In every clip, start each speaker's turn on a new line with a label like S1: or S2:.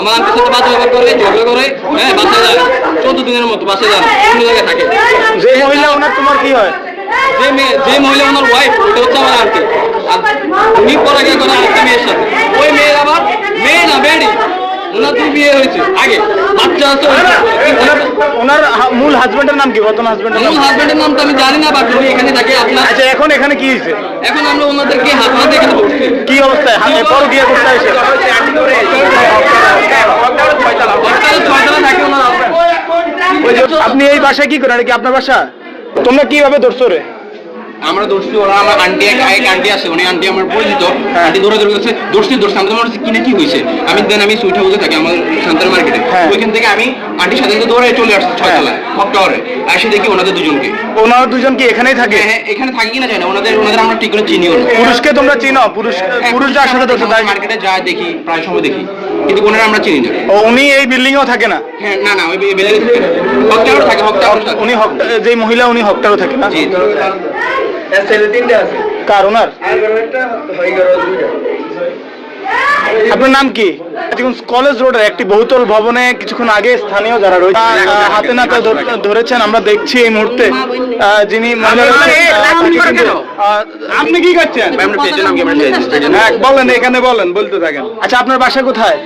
S1: আমার আন্টির সাথে বাচ্চা ব্যবহার করে ঝগড়া করে হ্যাঁ বাসায় যায়। চোদ্দ দিনের মতো বাসে যান অন্য জায়গায় থাকে।
S2: যে মহিলা ওনার তোমার কি হয়?
S1: যে মেয়ে যে মহিলা ওনার ওয়াইফ ওটা হচ্ছে আমার আন্টি। আর উনি পড়াশোনা করে আরেকটা মেয়ের সাথে। ওই মেয়ের আবার মেয়ে না বেডি ওনার দুই বিয়ে হয়েছে। আগে বাচ্চা আছে
S2: ওনার ওনার মূল হাজবেন্ডের নাম কি? বর্তমান হাজবেন্ডের
S1: মূল হাজবেন্ডের নাম তো আমি জানি না বাট উনি এখানে থাকে আপনার
S2: আচ্ছা এখন এখানে কি হয়েছে?
S1: এখন আমরা ওনাদেরকে হাত হাতে এখানে বসছি।
S2: কি অবস্থায়? হাতে পর এসে? আপনি এই বাসায় কি করেন? কি আপনার বাসা? তোমরা কীভাবে ধরছো রে
S1: আমরা দোষী ওরা আমার আন্টি এক এক আন্টি আছে উনি আন্টি আমার পরিচিত।
S2: হ্যাঁ।
S1: আন্টি ধরে ধরে গেছে দোষী দোষ আমি তোমার কিনে কি হয়েছে? আমি দেন আমি সুইটা বসে থাকি আমার সান্তার মার্কেটে
S2: হ্যাঁ।
S1: ওইখান থেকে আমি আন্টির সাথে সাথে দৌড়ে চলে আসছি ছয়তলায় হক টাওয়ারে এসে দেখি ওনাদের দুজনকে।
S2: ওনার দুজন কি এখানেই থাকে?
S1: হ্যাঁ হ্যাঁ এখানে থাকি কিনা যায় না ওনাদের ওনাদের আমরা ঠিক করে চিনিও না
S2: পুরুষকে তোমরা চিনো? পুরুষ পুরুষ যার সাথে ধরছো তাই
S1: মার্কেটে যায় দেখি প্রায় সময় দেখি। কিন্তু ওনারা আমরা চিনি না।
S2: ও উনি এই বিল্ডিং এও থাকে না?
S1: হ্যাঁ না না ওই বেলে থাকে। হক টাওয়ার থাকে হক টাওয়ার
S2: উনি হক যে মহিলা উনি হকটারও থাকে না?
S1: জি
S2: কার ওনার? আপনার নাম কি? দেখুন কলেজ রোডের একটি বহুতল ভবনে কিছুক্ষণ আগে স্থানীয় যারা রয়েছে হাতে নাতে ধরেছেন আমরা দেখছি এই মুহূর্তে যিনি আপনি কি করছেন? হ্যাঁ বলেন এখানে বলেন বলতে থাকেন। আচ্ছা আপনার বাসা কোথায়?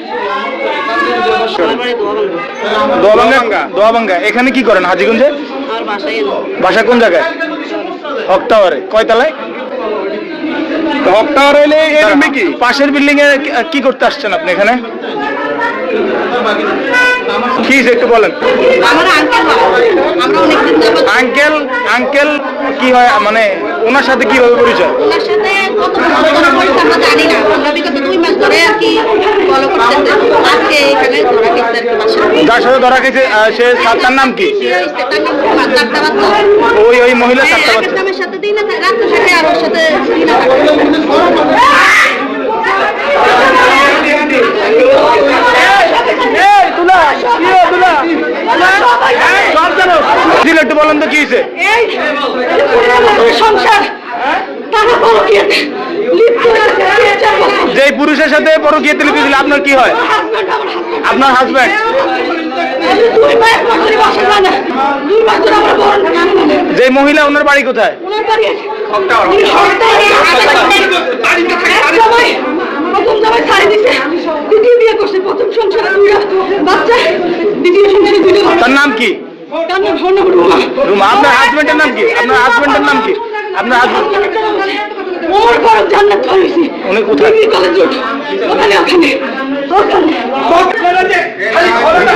S2: দোয়াবাঙ্গা দোয়াবাঙ্গা। এখানে কি করেন হাজিগঞ্জে? বাসা কোন জায়গায়? হক টাওয়ারে কয় তলায় হক টাওয়ার হইলে কি? পাশের বিল্ডিং এ কি- করতে আসছেন আপনি এখানে? কি একটু বলেন।
S3: আঙ্কেল
S2: আঙ্কেল আঙ্কেল কি হয়? মানে ওনার সাথে কীভাবে পরিচয়?
S3: ওনার সাথে কত ঘটনা ঘটেছে আমরা জানি না। আমরা বিগত দুই মাস ধরে আর কি ফলো করতেছে। আজকে এখানে ধরা গেছে আর কি বাসায়
S2: যার সাথে ধরা গেছে সে তার নাম কি? ওই ওই মহিলা
S3: হ্যাঁ,
S2: সাতটা বাচ্চা। একটু বলেন তো কি হয়েছে?
S3: সংসার
S2: যে পুরুষের সাথে বড় গিয়ে তেলে দিল আপনার কি হয়? আপনার হাজবেন্ড যে মহিলা ওনার বাড়ি কোথায়?
S3: ওনার বাড়ি আছে। উনি সপ্তাহে এক সময় প্রথম জামাই ছাড়ি দিছে। দ্বিতীয় বিয়ে করছে প্রথম সংসারে দুইটা বাচ্চা। দ্বিতীয় সংসারে দুইটা
S2: তার নাম কি?
S3: তার নাম স্বর্ণ রুমা
S2: রুমা আপনার হাজবেন্ডের নাম কি? আপনার হাজবেন্ডের নাম কি? আপনার হাজবেন্ড
S3: ওমর ফারুক জান্নাত ফারুসি
S2: উনি কোথায়?
S3: কলেজ ওখানে।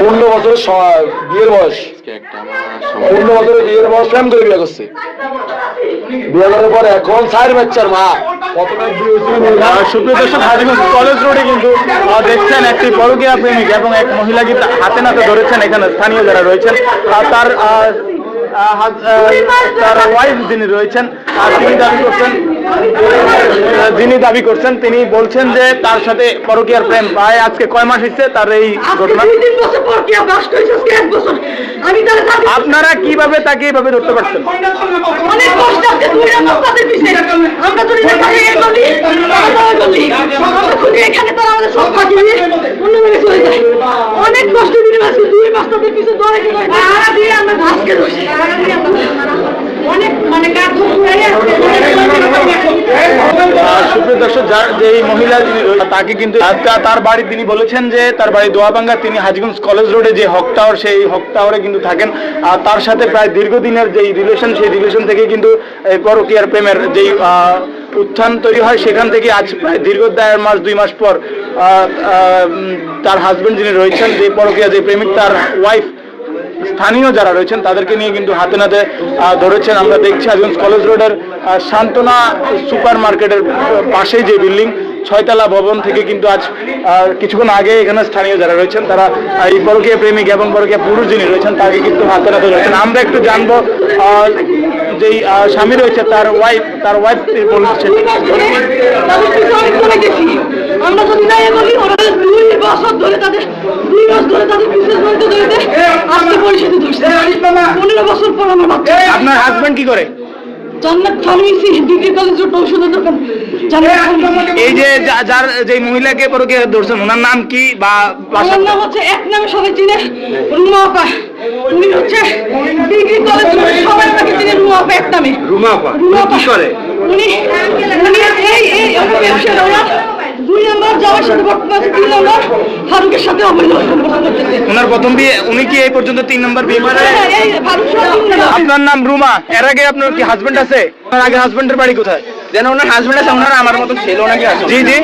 S2: পনেরো বছরের বিয়ের বয়স। পনেরো বছরের বিয়ের বয়স প্রেম করে বিয়ে করছে। বিয়ে করার পর এখন চার বাচ্চার মা। কলেজ রোডে কিন্তু আহ, দেখছেন একটি পরকীয়া প্রেমিক এবং এক মহিলাকে তা- হাতে নাতে ধরেছেন এখানে স্থানীয় যারা রয়েছেন। তার আহ, আহ, তার ওয়াইফ যিনি রয়েছেন আর তিনি দাবি করছেন যিনি দাবি করছেন তিনি বলছেন যে তার সাথে পরকীয়ার প্রেম। প্রায় আজকে কয় মাস হচ্ছে তার এই ঘটনা? আপনারা কীভাবে তাকে এইভাবে ধরতে পারছেন?
S3: অনেক কষ্ট দুই মাস তাদের দিয়ে আমরা আজকে দোষী মানে
S2: যার যে মহিলা তাকে কিন্তু তার বাড়ি তিনি বলেছেন যে তার বাড়ি তিনি কলেজ রোডে যে হক সেই কিন্তু থাকেন। আর তার সাথে প্রায় দীর্ঘদিনের যেই রিলেশন সেই রিলেশন কিন্তু প্রেমের যেই উত্থান তৈরি হয়, সেখান থেকে আজ প্রায় দীর্ঘ দেড় মাস, দুই মাস পর তার হাজবেন্ড যিনি রয়েছেন, যে পরকীয়া যে প্রেমিক, তার ওয়াইফ স্থানীয় যারা রয়েছেন, তাদেরকে নিয়ে কিন্তু হাতে নাতে ধরেছেন। আমরা দেখছি আজিগঞ্জ কলেজ রোডের সান্ত্বনা সুপার মার্কেটের পাশে যে বিল্ডিং, ছয়তলা ভবন থেকে কিন্তু আজ কিছুক্ষণ আগে এখানে স্থানীয় যারা রয়েছেন, তারা এই পরকীয় প্রেমিক এবং পরকীয় পুরুষ যিনি রয়েছেন, তাকে কিন্তু হাতে নাতে রয়েছেন আমরা একটু জানব যেই স্বামী রয়েছে তার ওয়াইফ তার ওয়াইফ বলছে
S4: আমরা যদি না এ ওরা দুই বছর ধরে তাদের দুই ধরে তাদের বিশেষ ধরতে ধরতে আজকে পরিষদে ধরছে পনেরো বছর পর আমার
S2: আপনার হাজবেন্ড কি করে?
S4: জান্নাত ফার্মেসি ডিগ্রি কলেজ ওষুধের দোকান।
S2: এই যে যার যে মহিলাকে পরকে ধরছেন ওনার নাম কি বা
S4: আমার নাম হচ্ছে এক নামে সবাই চিনে রুমা আপা। উনি হচ্ছে ডিগ্রি কলেজ সবাই তাকে চিনে রুমা আপা এক নামে।
S2: রুমা আপা?
S4: রুমা আপা।
S2: কি করে?
S4: উনি উনি এই এই আমার ব্যবসার ওনার দুই নম্বর যাওয়ার সাথে বর্তমানে তিন নম্বর ফারুকের সাথে অবৈধ
S2: ওনার প্রথম বিয়ে উনি কি এই পর্যন্ত তিন নম্বর বিয়ে করে
S4: হ্যাঁ, সহ তিন নম্বর।
S2: আপনার নাম রুমা এর আগে আপনার কি হাজবেন্ড আছে? আপনার আগে হাজবেন্ডের বাড়ি কোথায়?
S5: যেন ওনার হাজবেন্ড আছে ওনার আমার মতো ছেলে নাকি আছে।
S2: জি জি।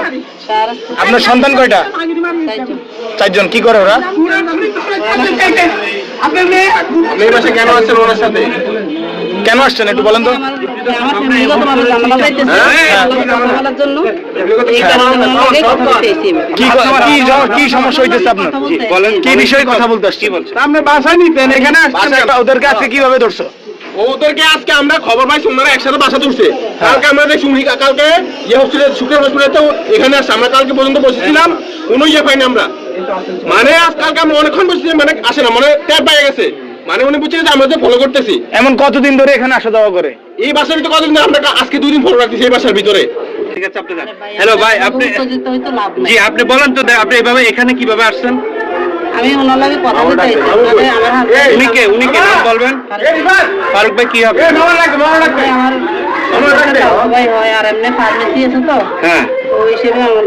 S2: আপনার সন্তান কয়টা? চারজন। কি করে ওরা?
S5: মেয়ে বাসা কেন আছেন ওনার সাথে?
S2: কেন আসছেন একটু বলেন তো। কি সমস্যা হইতেছে আপনার? বলেন। কি বিষয়ে কথা বলতে আসছি আপনি বাসায় নিতেন এখানে আসছেন? ওদেরকে আজকে কীভাবে ধরছো?
S6: ওদেরকে আজকে আমরা খবর পাইছি ওনারা একসাথে বাসা তুলছে। কালকে আমরা উনি কালকে ইয়ে হসপিটাল শুক্র হসপিটালে এখানে আসছে আমরা কালকে পর্যন্ত বসেছিলাম কোনো ইয়ে পাইনি আমরা। মানে কালকে আমরা অনেকক্ষণ বসেছি মানে আসে না মানে ট্যাপ পাই গেছে। মানে উনি বুঝছে যে আমরা যে ফলো করতেছি।
S2: এমন কতদিন ধরে এখানে আসা যাওয়া করে?
S6: এই বাসার ভিতরে কতদিন ধরে আমরা আজকে দুই দিন ফলো রাখতেছি এই বাসার ভিতরে।
S5: ঠিক আছে আপনি হ্যালো ভাই আপনি। জি আপনি বলেন তো আপনি এভাবে এখানে কীভাবে আসছেন?
S4: আমি ওনার লাগে কথা বলতে চাইছি। আমার
S5: উনি কে? উনি কে? নাম বলবেন? ফারুক ভাই কি হবে?
S4: আমার হয় আর এমনি ফার্মেসি আছে তো।
S5: হ্যাঁ।
S4: ওই হিসেবে আমার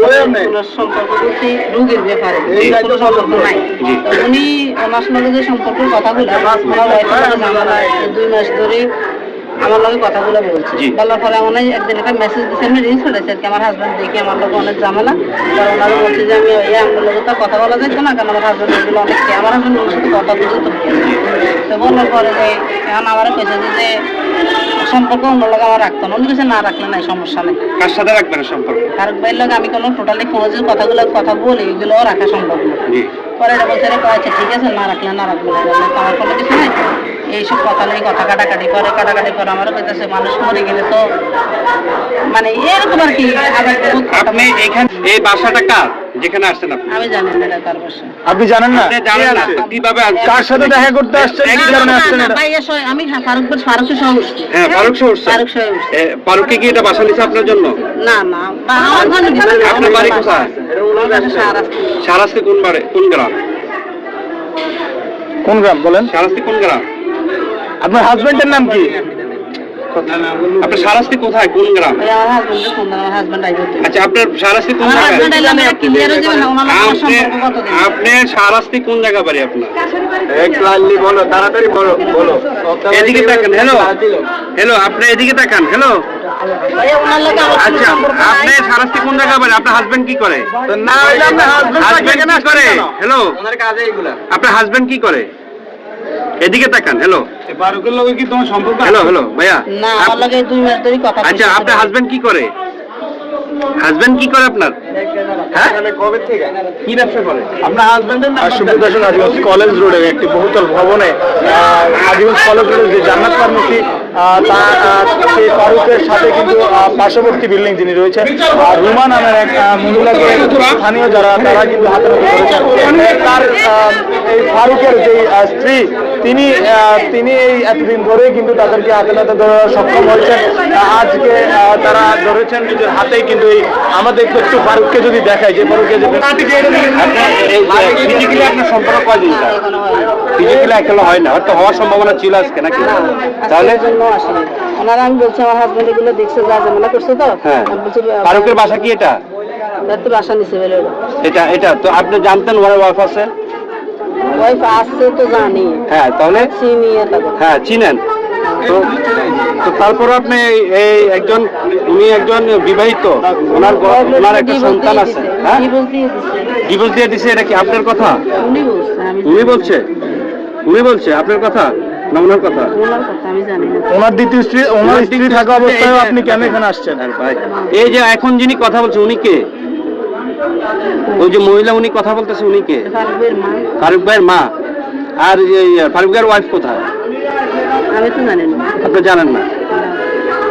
S4: সম্পর্ক বলতে রোগীর ব্যাপারে কোনো সম্পর্ক নাই। উনি ওনার সঙ্গে সম্পর্কের কথাগুলো ওনার ওয়াইফের সাথে দুই মাস ধরে আমার লগে কথাগুলো বলছে। বলার পরে আমার একদিন একটা মেসেজ দিচ্ছে আমি রিলস করেছি আর কি। আমার হাজব্যান্ড দেখি আমার লোক অনেক ঝামেলা। পরে ওনারা বলছে যে আমি এই আমার লোক তো কথা বলা যাচ্ছে না কারণ আমার হাজব্যান্ড এগুলো অনেক আমার হাজব্যান্ড ওর সাথে কথা বুঝে তো। তো বলার পরে যে এখন আমার কইছে যে সম্পর্ক অন্য লোক আমার রাখতো না। উনি কাছে না রাখলে নাই সমস্যা নেই।
S5: কার সাথে রাখবেন সম্পর্ক?
S4: ফারুক ভাইয়ের লগে আমি কোনো টোটালি ফোনে যে কথাগুলো কথা বলি এগুলোও রাখা সম্ভব না। পরে এটা বলছে আচ্ছা ঠিক আছে না রাখলে না রাখব আমার কোনো কিছু নাই। এইসব কথা নিয়ে কথা কাটাকাটি করে কাটাকাটি করে আমারও কইতেছে মানুষ মরে গেলে তো মানে এরকম আর কি
S5: আপনি এখানে এই বাসাটা কার? যেখানে আসছেন আপনি?
S4: আমি জানি না এটা কার বসে।
S2: আপনি জানেন না?
S5: জানেন না। কীভাবে
S2: কার সাথে দেখা করতে আসছেন? কি কারণে আসছেন এটা?
S4: ভাই এসো আমি হ্যাঁ, ফারুক সহ
S5: হ্যাঁ ফারুক স্যার
S4: ফারুক সহ
S5: ফারুককে কি এটা বাসা নিছে আপনার জন্য?
S4: না না আমার জন্য দিবে
S5: আপনার বাড়ি কোথায়? সারাস্তি কোন বাড়ি কোন গ্রাম?
S2: কোন গ্রাম বলেন?
S5: সারাস্তি কোন গ্রাম?
S2: আপনার হাজবেন্ডের নাম কি?
S5: আপনার সারাস্তি কোথায়? কোন গ্রাম। আচ্ছা আপনার সারাস্তি কোন আপনি সারাস্তি কোন জায়গা বাড়ি আপনার?
S6: বলো তাড়াতাড়ি বলো বলো।
S5: এদিকে তাকান হ্যালো হ্যালো আপনি এদিকে তাকান হ্যালো
S4: ভাই ওনার লাগে আমার কোনো
S5: আচ্ছা আপনি সারাস্তি কোন জায়গা বাড়ি? আপনার হাজবেন্ড কি করে?
S2: না
S5: হাজবেন্ড কি করে? হ্যালো
S6: ওনার কাজে এগুলা
S5: আপনার হাজবেন্ড কি করে? এদিকে তাকান হ্যালো
S2: ফারুকের লগে কি তোমার সম্পর্ক
S5: হ্যালো হ্যালো ভাইয়া
S4: না আমার লগে দুই মাস ধরে কথা
S5: আচ্ছা আপনার হাজবেন্ড কি করে? হাজবেন্ড কি করে আপনার? হ্যাঁ?
S6: কবে থেকে
S5: কি ব্যবসা করে?
S2: আপনার হাজবেন্ডের নাম আজিগঞ্জ কলেজ রোডে একটি বহুতল ভবনে আদিবাসী কলেজ রোডে যে জান্নাত ফার্মেসি সেই ফারুকের সাথে কিন্তু পার্শ্ববর্তী বিল্ডিং যিনি রয়েছে আর রুমা নামের এক মহিলাকে স্থানীয় যারা, তারা কিন্তু হাতে নাতে ধরেছেন। তার এই ফারুকের যে স্ত্রী, তিনি তিনি এই এতদিন ধরে কিন্তু তাদেরকে হাতে ধরে সক্ষম হয়েছেন। আজকে তারা ধরেছেন নিজের হাতেই কিন্তু এই, আমাদের একটু ফারুককে যদি দেখায় যে ফারুকের যে
S5: সম্পর্ক হয় না, হয়তো হওয়ার সম্ভাবনা ছিল আজকে নাকি? তাহলে
S4: আজকের আসেনি ওনারা আমি বলছি আমার হাজবেন্ড এগুলো দেখছে যা ঝামেলা করছে তো?
S5: হ্যাঁ।
S4: বলছি
S5: ফারুকের বাসা কি এটা?
S4: তার তো বাসা নিচে বেরো
S5: এটা এটা তো আপনি জানতেন ওর ওয়াইফ আছে?
S4: ওয়াইফ আসছে তো জানি।
S5: হ্যাঁ তাহলে?
S4: চিনি
S5: হ্যাঁ চিনেন। তো তারপর আপনি এই- একজন উনি একজন বিবাহিত। ওনার ওনার একটা সন্তান আছে। হ্যাঁ?
S4: ডিভোর্স দিয়ে
S5: দিছে। এটা কি আপনার কথা?
S4: উনি বলছে?
S5: উনি বলছে আপনার কথা? না ওনার কথা?
S4: ওনার কথা আমি জানি না।
S2: ওনার দ্বিতীয় স্ত্রী ওনার স্ত্রী থাকা অবস্থায় আপনি কেন এখানে আসছেন?
S5: ভাই এই যে এখন যিনি কথা বলছে উনি কে? ওই যে মহিলা উনি কথা বলতেছে উনি কে? ফারুক ভাইয়ের মা। আর ফারুক ভাইয়ের ওয়াইফ কোথায়?
S4: আমি তো জানি না।
S5: আপনি জানেন না?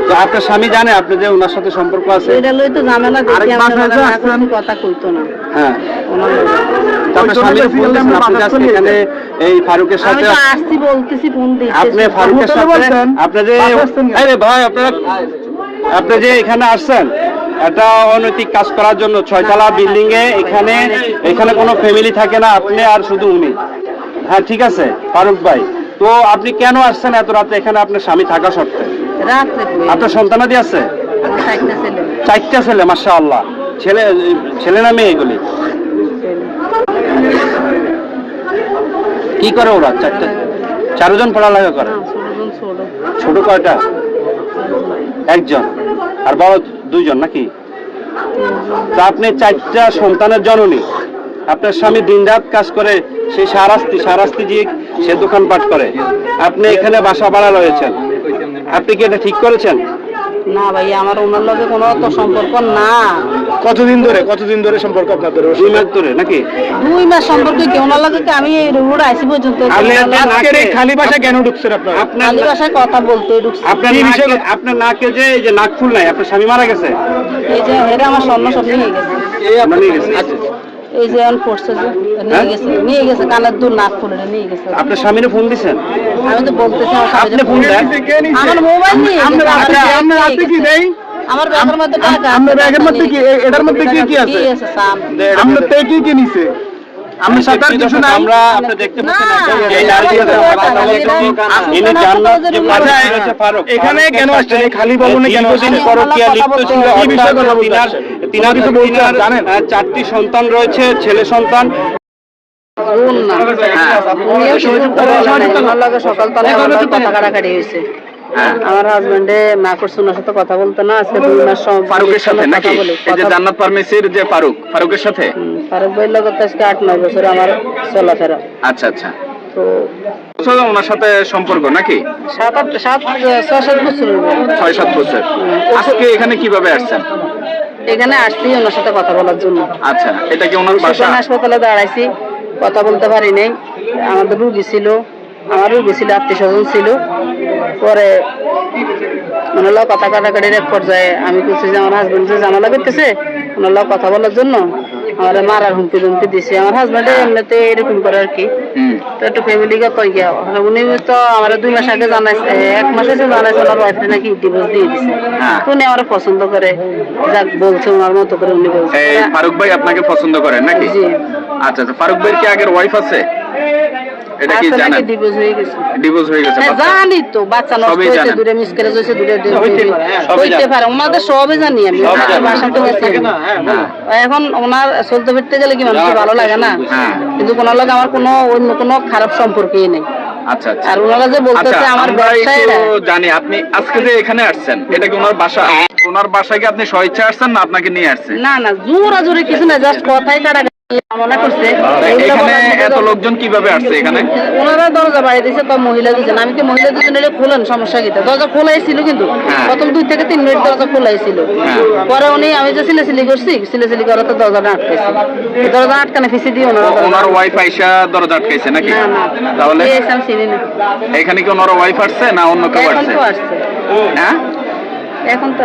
S5: তো আপনার স্বামী জানে আপনি যে ওনার সাথে সম্পর্ক আছে।
S4: এটা লই তো ঝামেলা দেখি আমরা কথা কইতো না।
S5: হ্যাঁ।
S4: ওনার লগে।
S5: তো আপনার স্বামীর ফোন দিয়েছেন আপনি যে এখানে এই ফারুকের সাথে
S4: তো আসছি বলতেছি ফোন দিচ্ছি।
S5: আপনি ফারুকের সাথে আপনি যে
S2: আসছেন কেন?
S5: আরে ভাই আপনারা আপনি যে এখানে আসছেন একটা অনৈতিক কাজ করার জন্য। ছয়তলা বিল্ডিং এ এখানে এখানে কোনো ফ্যামিলি থাকে না আপনি আর শুধু উনি। হ্যাঁ ঠিক আছে ফারুক ভাই। তো আপনি কেন আসছেন এত রাতে? এখানে আপনার স্বামী থাকা সত্ত্বে আপনার সন্তানাদি আছে?
S4: চারটা ছেলে।
S5: চারটা মাসা আল্লাহ ছেলে ছেলে না মেয়ে এগুলি? কি করে ওরা চারটা? চারজন পড়ালেখা করে?
S4: ছোট
S5: কয়টা? একজন। আর বড় দুইজন নাকি? তা আপনি চারটা সন্তানের জননী। আপনার স্বামী দিনরাত কাজ করে সে সারাস্তি সারাস্তি দিয়ে সে দোকানপাট করে। আপনি এখানে বাসা ভাড়া রয়েছেন আপনি কি এটা ঠিক করেছেন?
S4: না ভাই আমার ওনার লগে কোনো তো সম্পর্ক না।
S2: কতদিন ধরে কতদিন ধরে সম্পর্ক আপনাদের?
S5: দুই মাস ধরে নাকি?
S4: দুই মাস সম্পর্ক কি? ওনার লগে কি আমি এই রোড আইসি পর্যন্ত?
S5: আপনি
S2: আজকের এই খালি ভাষা কেন ঢুকছেন আপনারা?
S5: আপনার
S4: খালি ভাষায় কথা বলতে ঢুকছি।
S5: আপনার
S2: কি বিষয়?
S5: আপনার নাকে যে এই যে নাক ফুল নাই আপনার স্বামী মারা গেছে?
S4: এই যে হেরা আমার স্বর্ণ সব নিয়ে গেছে।
S5: আপনার নিয়ে গেছে আচ্ছা
S4: এই যে এখন পড়ছে যে নিয়ে? গেছে নিয়ে গেছে কানের দুল নাক খুলে নিয়ে গেছে
S5: আপনার স্বামীরে ফোন দিছেন
S4: আমি তো বলতেছি আমার
S5: ফোন দেন
S4: আমার মোবাইল নিয়ে
S2: আপনার আপনার হাতে কি। নেই?
S4: আমার ব্যাগের মধ্যে টাকা
S2: আপনার ব্যাগের মধ্যে কি- এটার মধ্যে কি কি আছে?
S4: কি আছে সাম
S2: আপনার থেকে কি কি নিছে আপনার সাথে আর কিছু নাই।
S5: আমরা আপনি দেখতে পাচ্ছেন
S4: না,
S5: একদম
S4: না,
S5: এই নারী
S4: না,
S5: কথা
S4: না,
S5: কথা
S4: না,
S5: বলতে
S4: না,
S5: ইনি
S4: না, না,
S5: জান্নাত যে
S4: না,
S5: ফারুক হচ্ছে ফারুক
S2: এখানে কেন আসছেন? এই খালি ভবনে কেন আসছেন?
S5: পরকীয়া লিপ্ত ছিল
S4: বলতে-
S2: বিষয়ে কথা বলতে
S5: তিনার
S2: কিছু বলতে জানেন?
S5: চারটি সন্তান রয়েছে ছেলে সন্তান।
S4: লগে সকাল তলে আমার কথা কাটাকাটি হয়েছে। আমার হাজবেন্ডে সাথে কথা বলতে না আজকে দুই মাস
S7: ফারুকের সাথে নাকি? এই যে জান্নাত ফার্মেসির যে ফারুক ফারুকের সাথে?
S4: ফারুক ভাইয়ের লগে তো আজকে আট নয় বছর আমার চলাফেরা।
S7: আচ্ছা আচ্ছা।
S4: তো
S7: ওনার সাথে সম্পর্ক নাকি?
S4: সাত আট সাত ছয় সাত বছর
S7: ছয় সাত বছর। আজকে এখানে কীভাবে আসছেন?
S4: এখানে আসছি ওনার সাথে কথা বলার জন্য।
S7: আচ্ছা এটা কি ওনার বাসা?
S4: হাসপাতালে দাঁড়াইছি কথা বলতে পারি নাই। আমাদের রুগী ছিল আমার রুগী ছিল আত্মীয় স্বজন ছিল। পরে ওনার লোক কথা কাটাকাটির এক পর্যায়ে আমি বলছি যে আমার হাজবেন্ড যে জামালা করতেছে ওনার লোক কথা বলার জন্য আমার মারার হুমকি ধুমকি দিছে। আমার হাজবেন্ড এমনিতে এরকম করে আর কি। তো একটু ফ্যামিলিগত গিয়া উনি তো আমার দুই মাস আগে জানাইছে এক মাস আগে জানাইছে ওনার ওয়াইফে নাকি ডিভোর্স দিয়ে দিছে।
S7: হ্যাঁ।
S4: উনি আমার পছন্দ করে যাক বলছে ওনার মতো করে উনি বলছে।
S7: ফারুক ভাই আপনাকে পছন্দ করেন নাকি?
S4: জি।
S7: আচ্ছা আচ্ছা ফারুক ভাইয়ের কি আগের ওয়াইফ আছে? এটা কি জানেন?
S4: divorce হয়ে গেছে।
S7: ডিভোর্স হয়ে গেছে
S4: হ্যাঁ, জানি তো বাচ্চা নষ্ট হয়েছে। দূরে মিসক্যারেজ হয়েছে দূরে
S5: হইতে পারে, হ্যাঁ,
S4: হইতে। পারে ওনাদের সবই জানি আমি। তো গেছি
S7: হ্যাঁ
S4: এখন ওনার চলতে ফিরতে গেলে কি ভালো লাগে না। কিন্তু আমার কোনো অন্য কোনো খারাপ সম্পর্কই নেই।
S7: আচ্ছা আচ্ছা।
S4: আর ওনারা যে
S7: আচ্ছা
S4: বলতেছে আমার
S7: জানি আপনি আজকে যে এখানে আসছেন এটা কি ওনার বাসা? ওনার বাসায় কি আপনি স্বেচ্ছা আসছেন না আপনাকে নিয়ে আসছেন?
S4: না না জোরা জোরে কিছু না জাস্ট কথাই কাটা করছে।
S7: এখানে এত লোকজন কীভাবে আসছে এখানে?
S4: ওনারা দরজা বাড়ি দিয়েছে তো মহিলা দুজন আমি কি মহিলা দুজন এটা খোলেন? সমস্যা কি? দরজা খোলাই ছিল কিন্তু।
S7: হ্যাঁ।
S4: প্রথম দুই থেকে তিন মিনিট দরজা খোলাই ছিল
S7: হ্যাঁ।
S4: পরে উনি আমি যে সিলেসিলি করছি সিলেসিলি করাতে দরজাটা আটকেছে। দরজা আটকানে ফিসি দিয়ে ওনারা
S7: ওনার ওয়াইফ আইসা দরজা আটকাইছে নাকি? তাহলে এখানে কি ওনার ওয়াইফ আসছে না অন্য কেউ আসছে?
S4: তো আসছে।
S7: হ্যাঁ?
S4: এখন তো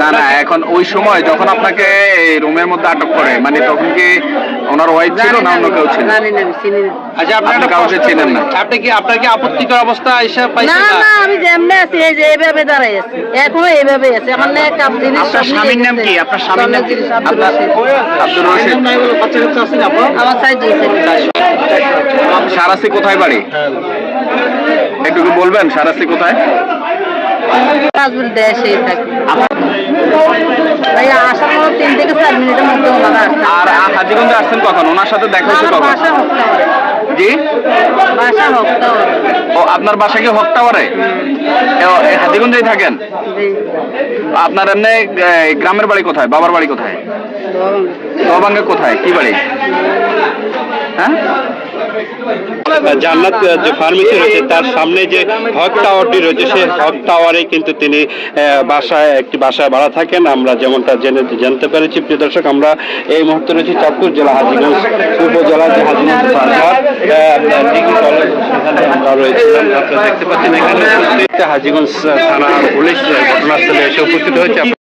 S7: না না এখন ওই সময় যখন আপনাকে এই রুমের মধ্যে আটক করে মানে তখন কি ওনার ওয়াইফ ছিল না
S4: না
S7: অন্য কেউ ছিল?
S4: জানি না আমি চিনি না।
S5: আচ্ছা আপনি একটা
S7: কাউকে চেনেন না।
S5: আপনি কি আপনার কি আপত্তিকর অবস্থা এসে পাইছেন না
S4: না? আমি যেমনে আছি এই যে এইভাবে দাঁড়াই আছি এখনও এইভাবে আছে আমার না কাপ জিনিস
S7: আপনার স্বামীর নাম কি? আপনার স্বামীর নাম কি? আপনার। আব্দুল রশিদ।
S4: আমার দিয়েছে
S7: সারাসি কোথায় বাড়ি? একটু বলবেন সারাসি কোথায়?
S4: কাজগুলো দেশে থাকে। ভাই আসার পর তিন থেকে চার মিনিটের মধ্যে ওনারা আসছে
S7: আর হাজিগঞ্জে আসছেন কখন? ওনার সাথে দেখা হয়েছে কখন?
S4: বাসা হক্তাওয়ারে
S7: জি?
S4: বাসা হক্তাওয়ারে
S7: ও আপনার বাসা কি হক টাওয়ারে? এ- এ হাজিগঞ্জেই থাকেন? আপনার এমনি গ্রামের বাড়ি কোথায়? বাবার বাড়ি কোথায়?
S4: ধরুন।
S7: কোথায়? কি বাড়ি? হ্যাঁ?
S5: জান্নাত যে ফার্মেসি রয়েছে, তার সামনে যে হক টাওয়ারটি রয়েছে, সেই হক টাওয়ারে কিন্তু তিনি বাসায়, একটি বাসায় ভাড়া থাকেন। আমরা যেমনটা জেনে, জানতে পেরেছি, প্রিয় দর্শক, আমরা এই মুহূর্তে রয়েছি চাঁদপুর জেলা হাজিগঞ্জ উপজেলা যে হাজিগঞ্জ ডিগ্রি দেখতে পাচ্ছেন, এখানে হাজিগঞ্জ থানা পুলিশ ঘটনাস্থলে এসে উপস্থিত হয়েছে।